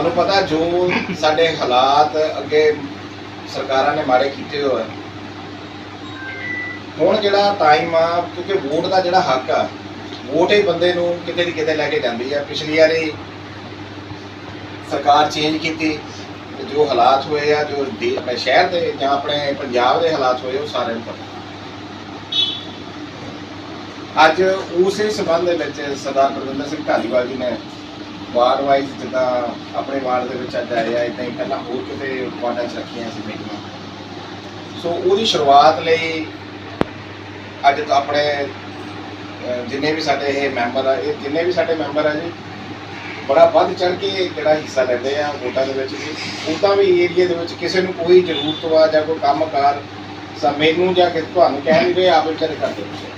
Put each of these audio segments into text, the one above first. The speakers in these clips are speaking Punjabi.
ਤੁਹਾਨੂੰ ਪਤਾ ਜੋ ਸਾਡੇ ਹਾਲਾਤ ਅੱਗੇ ਸਰਕਾਰਾਂ ਨੇ ਮਾੜੇ ਕੀਤੇ ਹੋਏ। ਹੁਣ ਜਿਹੜਾ ਟਾਈਮ ਆ, ਕਿਉਂਕਿ ਵੋਟ ਦਾ ਜਿਹੜਾ ਹੱਕ ਆ, ਵੋਟ ਹੀ ਬੰਦੇ ਨੂੰ ਕਿਤੇ ਦੀ ਕਿਤੇ ਲੈ ਕੇ ਜਾਂਦੀ ਆ। ਪਿਛਲੀ ਵਾਰੀ ਸਰਕਾਰ ਚੇਂਜ ਕੀਤੀ ਜੋ ਹਾਲਾਤ ਹੋਏ ਆ, ਜੋ ਆਪਣੇ ਸ਼ਹਿਰ ਦੇ ਜਾਂ ਆਪਣੇ ਪੰਜਾਬ ਦੇ ਹਾਲਾਤ ਹੋਏ, ਉਹ ਸਾਰਿਆਂ ਨੂੰ ਪਤਾ। ਅੱਜ ਉਸੇ ਸਬੰਧ ਦੇ ਵਿੱਚ ਸਰਦਾਰ ਪ੍ਰਵਿੰਦਰ ਸਿੰਘ ਢਾਲੀਵਾਲ ਜੀ ਨੇ ਵਾਰਡ ਵਾਈਜ਼ ਜਿੱਦਾਂ ਆਪਣੇ ਵਾਰਡ ਦੇ ਵਿੱਚ ਅੱਜ ਆਏ ਆ ਇਦਾਂ ਹੀ ਪਹਿਲਾਂ ਹੋਰ ਕਿਤੇ ਵਾਰਡਾਂ 'ਚ ਰੱਖੀਆਂ ਸੀ ਮੀਟਿੰਗਾਂ ਸੋ ਉਹਦੀ ਸ਼ੁਰੂਆਤ ਲਈ ਅੱਜ ਤਾਂ ਆਪਣੇ ਜਿੰਨੇ ਵੀ ਸਾਡੇ ਇਹ ਮੈਂਬਰ ਆ, ਇਹ ਜਿੰਨੇ ਵੀ ਸਾਡੇ ਮੈਂਬਰ ਆ ਜੀ, ਬੜਾ ਵੱਧ ਚੜ ਕੇ ਜਿਹੜਾ ਹਿੱਸਾ ਲੈਂਦੇ ਆ ਵੋਟਾਂ ਦੇ ਵਿੱਚ ਵੀ। ਉਦਾਂ ਵੀ ਏਰੀਆ ਦੇ ਵਿੱਚ ਕਿਸੇ ਨੂੰ ਕੋਈ ਜ਼ਰੂਰਤ ਵਾ ਜਾਂ ਕੋਈ ਕੰਮਕਾਰ ਸਾ ਮੈਨੂੰ ਜਾਂ ਕਿ ਤੁਹਾਨੂੰ ਕਹਿਣਗੇ ਆਪ ਵਿਚਾਰੇ ਕਰਦੇ ਤੁਸੀਂ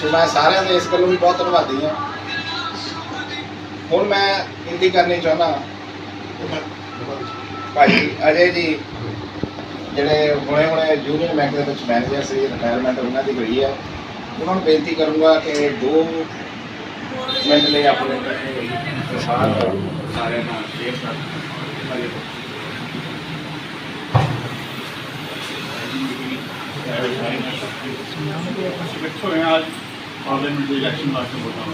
ਸੋ ਮੈਂ ਸਾਰਿਆਂ ਦੇ ਇਸ ਗੱਲੋਂ ਵੀ ਬਹੁਤ ਧੰਨਵਾਦੀ ਹਾਂ। ਹੁਣ ਮੈਂ ਇੰਦੀ ਕਰਨੀ ਚਾਹੁੰਦਾ ਭਾਈ ਅਜੇ ਜੀ ਜਿਹੜੇ ਹੁਣੇ ਹੁਣੇ ਜੂਨੀਅਰ ਬੈਂਕ ਦੇ ਵਿੱਚ ਮੈਨੇਜਰ ਸੀ ਰਿਟਾਇਰਮੈਂਟ ਉਹਨਾਂ ਦੀ ਹੋਈ ਹੈ ਉਹਨਾਂ ਨੂੰ ਬੇਨਤੀ ਕਰੂੰਗਾ ਕਿ ਦੋ ਮਿੰਟ ਲਈ ਆਪਣੇ ਪ੍ਰਸਾਦ ਸਾਰਿਆਂ ਨਾਲ ਸ਼ੇਅਰ ਕਰ ਸਿਲੈਕਟ ਹੋਏ ਹਾਂ ਅੱਜ ਪਾਰਲੀਮੈਂਟ ਦੇ ਇਲੈਕਸ਼ਨ ਵਾਸਤੇ ਵੋਟਾਂ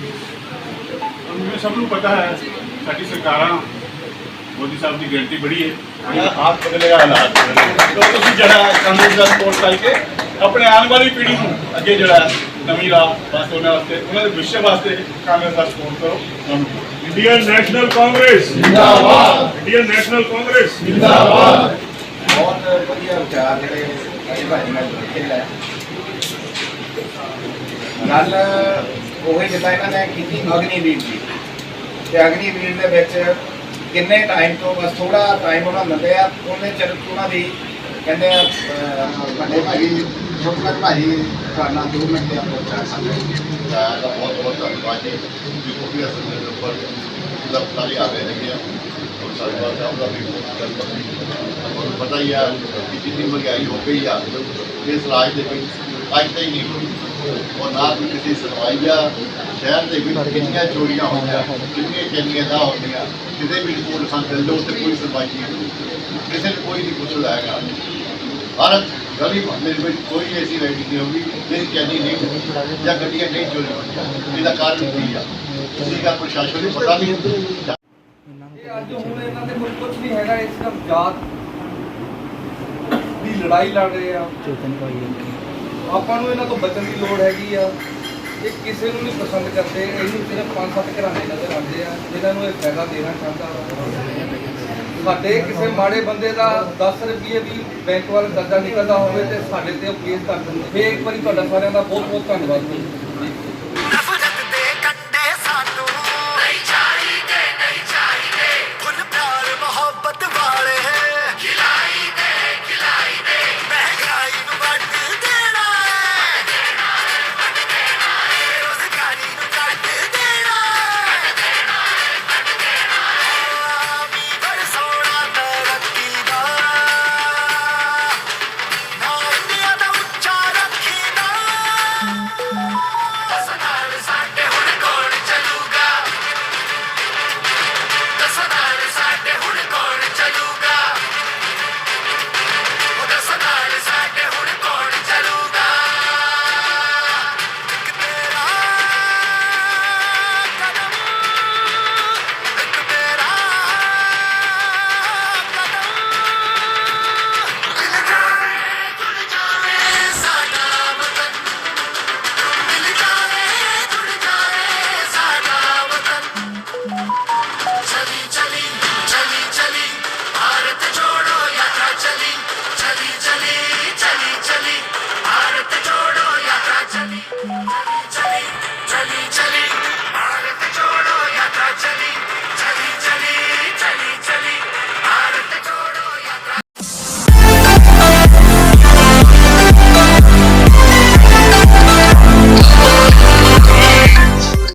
ਮੈਨੂੰ ਸਭ ਨੂੰ ਪਤਾ ਹੈ ਸਾਡੀ ਸਰਕਾਰਾਂ ਮੋਦੀ ਸਾਹਿਬ ਦੀ ਗਿਣਤੀ ਬੜੀ ਹੈ। ਹਾਥ ਬਦਲੇਗਾ ਹਾਲਾਤ ਤਾਂ ਤੁਸੀਂ ਜਿਹੜਾ ਕਾਂਗਰਸ ਦਾ ਸਪੋਰਟ ਕਰਕੇ ਆਪਣੇ ਆਉਣ ਵਾਲੀ ਪੀੜ੍ਹੀ ਨੂੰ ਅੱਗੇ ਜਿਹੜਾ ਨਵੀਂ ਰਾਹ ਵਾਸਤੇ ਉਹਨਾਂ ਵਾਸਤੇ ਉਹਨਾਂ ਦੇ ਵਿਸ਼ੇ ਵਾਸਤੇ ਕਾਂਗਰਸ ਦਾ ਸਪੋਰਟ ਕਰੋ ਇੰਡੀਅਨ ਨੈਸ਼ਨਲ ਕਾਂਗਰਸ। ਜਿੰਦਾਬਾਦ। Indian national Congress. ਬਹੁਤ ਵਧੀਆ ਵਿਚਾਰ ਜਿਹੜੇ ਭਾਜੀ ਨੇ ਦਿੱਤੇ ਲੈ ਗੱਲ ਉਹੀ ਜਿੱਦਾਂ ਇਹਨਾਂ ਨੇ ਕੀਤੀ ਅਗਨੀਵੀਰ ਦੀ। ਤੇ ਅਗਨੀਵੀਰ ਦੇ ਵਿੱਚ ਕਿੰਨੇ ਟਾਈਮ ਤੋਂ ਬਸ ਥੋੜਾ ਟਾਈਮ ਉਹਨਾਂ ਨੂੰ ਦਿੰਦੇ ਆ ਉਹਨੇ ਚਿਰ ਉਹਨਾਂ ਦੀ ਕਹਿੰਦੇ ਆ ਵੱਡੇ ਭਾਈ, ਛੋਟੇ ਭਾਈ ਤੁਹਾਡਾ ਦੋ ਮਿੰਟ ਦੇ ਅੰਦਰ ਸਕਦੇ ਦਾ ਬਹੁਤ ਬਹੁਤ ਧੰਨਵਾਦ ਜੀ। ਤੁਸੀਂ ਅਸਲ ਦੇ ਉੱਪਰ ਲਫਤਾਰੀ ਆ ਰਹੇ ਹੈਗੇ ਆ। ਔਰ ਸਰਕਾਰ ਦਾ ਉਹਦਾ ਵੀ ਬਹੁਤ ਧੰਨਵਾਦ ਤੁਹਾਨੂੰ ਪਤਾ ਹੀ ਆ ਕਿ ਜਿੰਨੀ ਮਹਿੰਗਾਈ ਹੋ ਗਈ ਆ, ਇਸ ਰਾਜ ਦੇ ਵਿੱਚ ਔਰ ਨਾ ਕੋਈ ਕਿਸੇ ਸੁਣਵਾਈ ਆ ਸ਼ਹਿਰ ਦੇ ਵਿੱਚ ਕਿੰਨੀਆਂ ਚੋਰੀਆਂ ਹੋਈਆਂ ਕਿੰਨੀਆਂ ਕਿੰਨੀਆਂ ਨਾ ਹੋਈਆਂ ਕਿਤੇ ਵੀ ਰਿਪੋਰਟ ਖਾਂ ਚੱਲ ਜਾਓ ਉੱਥੇ ਕੋਈ ਸੁਣਵਾਈ ਨਹੀਂ ਹੋਈ। ਕਿਸੇ ਨੂੰ ਕੋਈ ਨਹੀਂ ਪੁੱਛਦਾ ਹੈਗਾ। ਹਰ ਗਲੀ ਮੁਹੱਲੇ ਵਿੱਚ ਕੋਈ ਐਸੀ ਰੈਡੀ ਨਹੀਂ ਹੋਗੀ ਜਿਹੜੀ ਕਹਿੰਦੀ ਨਹੀਂ ਜਾਂ ਗੱਡੀਆਂ ਨਹੀਂ ਚੋਰੀ ਹੋਈਆਂ। ਇਹਦਾ ਕਾਰਨ ਕੀ ਆ? ਤੁਸੀਂ ਦਾ ਪ੍ਰਸ਼ਾਸਨ ਨੂੰ ਪਤਾ ਨਹੀਂ। ਇਹ ਅੱਜ ਹੁਣ ਇਹਨਾਂ ਦੇ ਕੋਲ ਕੁਝ ਨਹੀਂ ਹੈਗਾ ਇਸ ਦਾ ਜਾਤ ਦੀ ਲੜਾਈ ਲੜ ਰਹੇ ਆ। ਆਪਾਂ ਨੂੰ ਇਹਨਾਂ ਤੋਂ ਬਚਣ ਦੀ ਲੋੜ ਹੈਗੀ ਆ। ਇਹ ਕਿਸੇ ਨੂੰ ਨਹੀਂ ਪਸੰਦ ਕਰਦੇ। ਇਹਨੂੰ ਸਿਰਫ ਪੰਜ ਸੱਤ ਘਰਾਣੇ ਨਜ਼ਰ ਆਉਂਦੇ ਆ, ਜਿਨ੍ਹਾਂ ਨੂੰ ਇਹ ਫਾਇਦਾ ਦੇਣਾ ਚਾਹੁੰਦਾ। ਵਾ ਸਾਡੇ ਕਿਸੇ ਮਾੜੇ ਬੰਦੇ ਦਾ 10 ਰੁਪਏ ਵੀ ਬੈਂਕ ਵੱਲ ਦਰਜਾ ਨਿਕਲਦਾ ਹੋਵੇ ਤੇ ਸਾਡੇ ਤੇ ਉਹ ਕੇਸ ਕਰ ਦਿੰਦੇ। ਫੇਰ ਇੱਕ ਵਾਰੀ ਤੁਹਾਡਾ ਸਾਰਿਆਂ ਦਾ ਬਹੁਤ ਬਹੁਤ ਧੰਨਵਾਦ। Thank you.